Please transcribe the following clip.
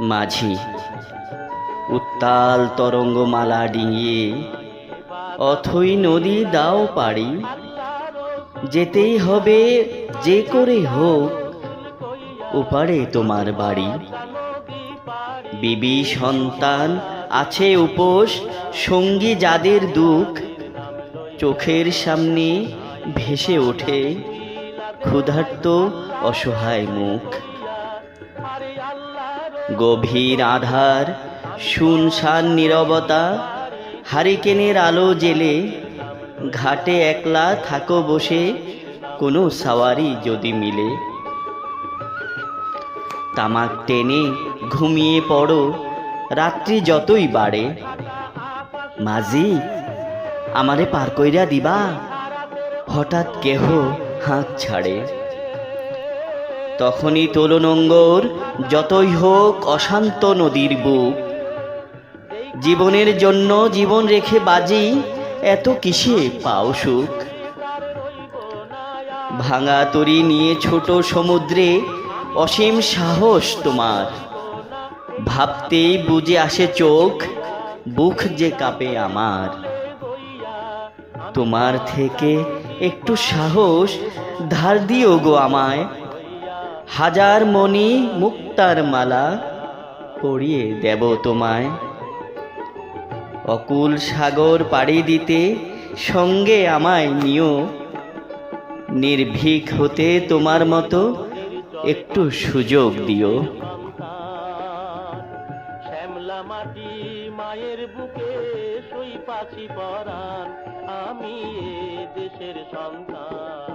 মাঝি। উত্তাল তরঙ্গমালা ডিঙিয়ে অথই নদী দাও পাড়ি। যেতেই হবে, যে করে হোক, ওপারে তোমার বাড়ি। বিবি সন্তান আছে উপোস, সঙ্গী যাদের দুঃখ, চোখের সামনে ভেসে ওঠে ক্ষুধার্ত অসহায় মুখ। গভীর আধার, শুনশান নীরবতা, হারিকেনের আলো জেলে, ঘাটে একলা থাকো বসে, কোনো সাওয়ারি যদি মিলে। তামাক টেনে ঘুমিয়ে পড়ো, রাত্রি যতই বাড়ে। মাঝি, আমারে পার কইরা দিবা, হঠাৎ কেহ হাঁক ছাড়ে। তখনই তোলনঙ্গর যতই হোক অশান্ত নদীর বুক। জীবনের জন্য জীবন রেখে বাজি, এত কিসে পাও সুখ? ভাঙা তরি নিয়ে ছোট সমুদ্রে অসীম সাহস তোমার। ভাবতেই বুঝে আসে চোখ, বুক যে কাঁপে আমার। তোমার থেকে একটু সাহস, ধার দিও গো আমায়। হাজার মণি মুক্তার মালা পরিয়ে দেব তোমায়। অকুল সাগর পাড়ি দিতে সঙ্গে আমায় নিও। নির্ভীক হতে তোমার মতো একটু সুযোগ দিও। শ্যামলা মাটি মায়ের বুকে শুই পাছি আমি এ দেশের সন্তান।